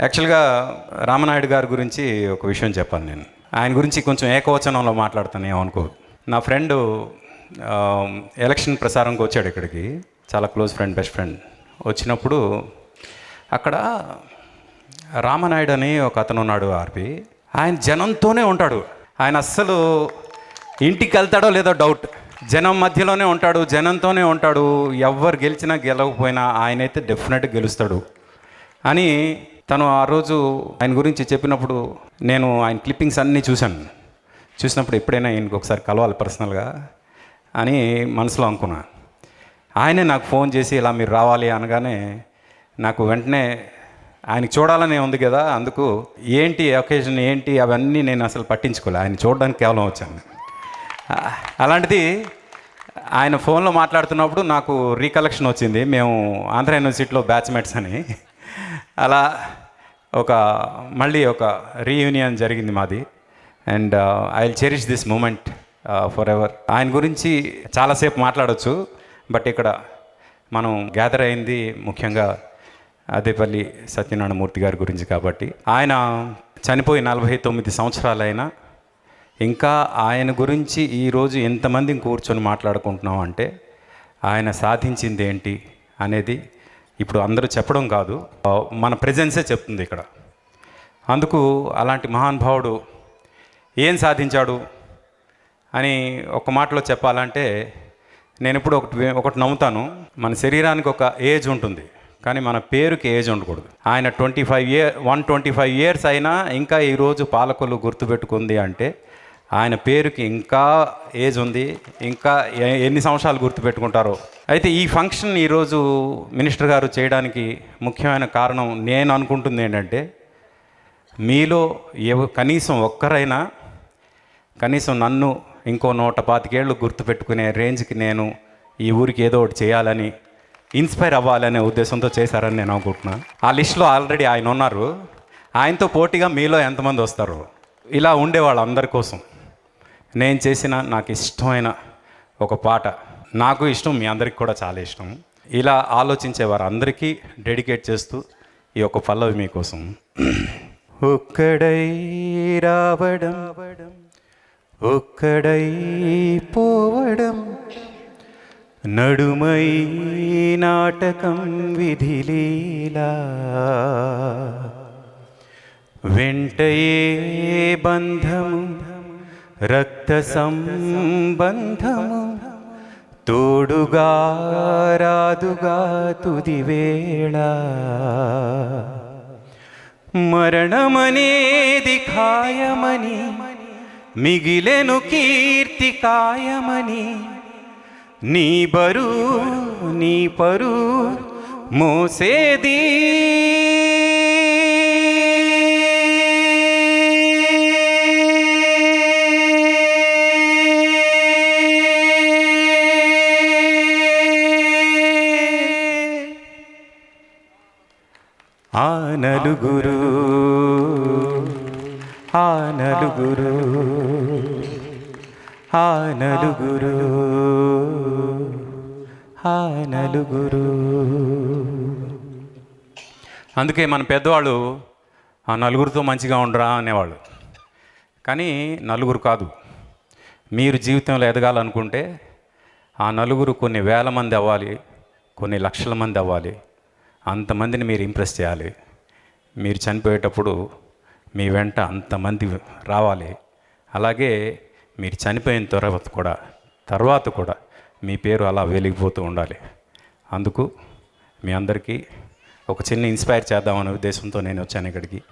యాక్చువల్గా రామనాయుడు గారి గురించి ఒక విషయం చెప్పాను నేను. ఆయన గురించి కొంచెం ఏకవచనంలో మాట్లాడతాను ఏమనుకో. నా ఫ్రెండ్ ఎలక్షన్ ప్రసారంకి వచ్చాడు ఇక్కడికి. చాలా క్లోజ్ ఫ్రెండ్ బెస్ట్ ఫ్రెండ్. వచ్చినప్పుడు అక్కడ రామనాయుడు అని ఒక అతను ఉన్నాడు ఆర్పి. ఆయన జనంతోనే ఉంటాడు. ఆయన అస్సలు ఇంటికి వెళ్తాడో లేదో డౌట్ జనం మధ్యలోనే ఉంటాడు జనంతోనే ఉంటాడు. ఎవరు గెలిచినా గెలవకపోయినా ఆయనైతే డెఫినెట్గా గెలుస్తాడు అని తను ఆ రోజు ఆయన గురించి చెప్పినప్పుడు నేను ఆయన క్లిప్పింగ్స్ అన్నీ చూశాను. చూసినప్పుడు ఎప్పుడైనా ఆయనకు ఒకసారి కలవాలి పర్సనల్గా అని మనసులో అనుకున్నా. ఆయనే నాకు ఫోన్ చేసి ఇలా మీరు రావాలి అనగానే నాకు వెంటనే ఆయనకి చూడాలనే ఉంది కదా అందుకు ఏంటి ఒకేజన్ ఏంటి అవన్నీ నేను అసలు పట్టించుకోలే. ఆయన చూడడానికి కేవలం వచ్చాను. అలాంటిది ఆయన ఫోన్లో మాట్లాడుతున్నప్పుడు నాకు రీకలెక్షన్ వచ్చింది. మేము ఆంధ్ర యూనివర్సిటీలో బ్యాచ్మేట్స్ అని. అలా ఒక మళ్ళీ ఒక రీయూనియన్ జరిగింది మాది. And I will cherish this moment forever ఆయన గురించి చాలాసేపు మాట్లాడవచ్చు బట్ ఇక్కడ మనం గ్యాదర్ అయింది ముఖ్యంగా అదేపల్లి సత్యనారాయణమూర్తి గారి గురించి కాబట్టి. ఆయన చనిపోయి నలభై తొమ్మిది సంవత్సరాలైనా ఇంకా ఆయన గురించి ఈరోజు ఎంతమందిని కూర్చొని మాట్లాడుకుంటున్నాం అంటే ఆయన సాధించింది ఏంటి అనేది ఇప్పుడు అందరూ చెప్పడం కాదు మన ప్రజెన్సే చెప్తుంది ఇక్కడ. అందుకు అలాంటి మహానుభావుడు ఏం సాధించాడు అని ఒక మాటలో చెప్పాలంటే నేను ఇప్పుడు ఒకటి ఒకటి నమ్ముతాను. మన శరీరానికి ఒక ఏజ్ ఉంటుంది కానీ మన పేరుకి ఏజ్ ఉండకూడదు. ఆయన twenty five year one twenty five years అయినా ఇంకా ఈరోజు పాలకులు గుర్తుపెట్టుకుంది అంటే ఆయన పేరుకి ఇంకా ఏజ్ ఉంది ఇంకా ఎన్ని సంవత్సరాలు గుర్తుపెట్టుకుంటారో అయితే ఈ ఫంక్షన్ ఈరోజు మినిస్టర్ గారు చేయడానికి ముఖ్యమైన కారణం నేను అనుకుంటుంది ఏంటంటే మీలో ఎవ కనీసం ఒక్కరైనా కనీసం నన్ను ఇంకో నూట పాతికేళ్ళు గుర్తుపెట్టుకునే రేంజ్కి నేను ఈ ఊరికి ఏదో ఒకటి చేయాలని ఇన్స్పైర్ అవ్వాలనే ఉద్దేశంతో చేశారని నేను అనుకుంటున్నాను ఆ లిస్టులో ఆల్రెడీ ఆయన ఉన్నారు. ఆయనతో పోటీగా మీలో ఎంతమంది వస్తారు? ఇలా ఉండే వాళ్ళందరి కోసం నేను చేసిన నాకు ఇష్టమైన ఒక పాట నాకు ఇష్టం మీ అందరికి కూడా చాలా ఇష్టం. ఇలా ఆలోచించే వారందరికీ డెడికేట్ చేస్తూ ఈ యొక్క పల్లవి మీకోసం. ఒక్కడై రావడం ఒక్కడై పోవడం నడుమై నాటకం విధిలీలా. వెంటయే బంధము రక్త సంబంధము తోడుగా రాదుగా తుదివేళ. మరణమనేది ఖాయమని మిగిలెను కీర్తి కాయమని నీ బరు నీ పరు మోసేది ఆ నలుగురు ఆ నలుగురు ఆ నలుగురు ఆ నలుగురు అందుకే మన పెద్దవాళ్ళు ఆ నలుగురితో మంచిగా ఉండరా అనేవాళ్ళు. కానీ నలుగురు కాదు. మీరు జీవితంలో ఎదగాలనుకుంటే ఆ నలుగురు కొన్ని వేల మంది అవ్వాలి కొన్ని లక్షల మంది అవ్వాలి. అంతమందిని మీరు ఇంప్రెస్ చేయాలి. మీరు చనిపోయేటప్పుడు మీ వెంట అంతమంది రావాలి. అలాగే మీరు చనిపోయిన తర్వాత కూడా తర్వాత కూడా మీ పేరు అలా వెలిగిపోతూ ఉండాలి. అందుకు మీ అందరికీ ఒక చిన్న ఇన్స్పైర్ చేద్దామనే ఉద్దేశంతో నేను వచ్చాను ఇక్కడికి.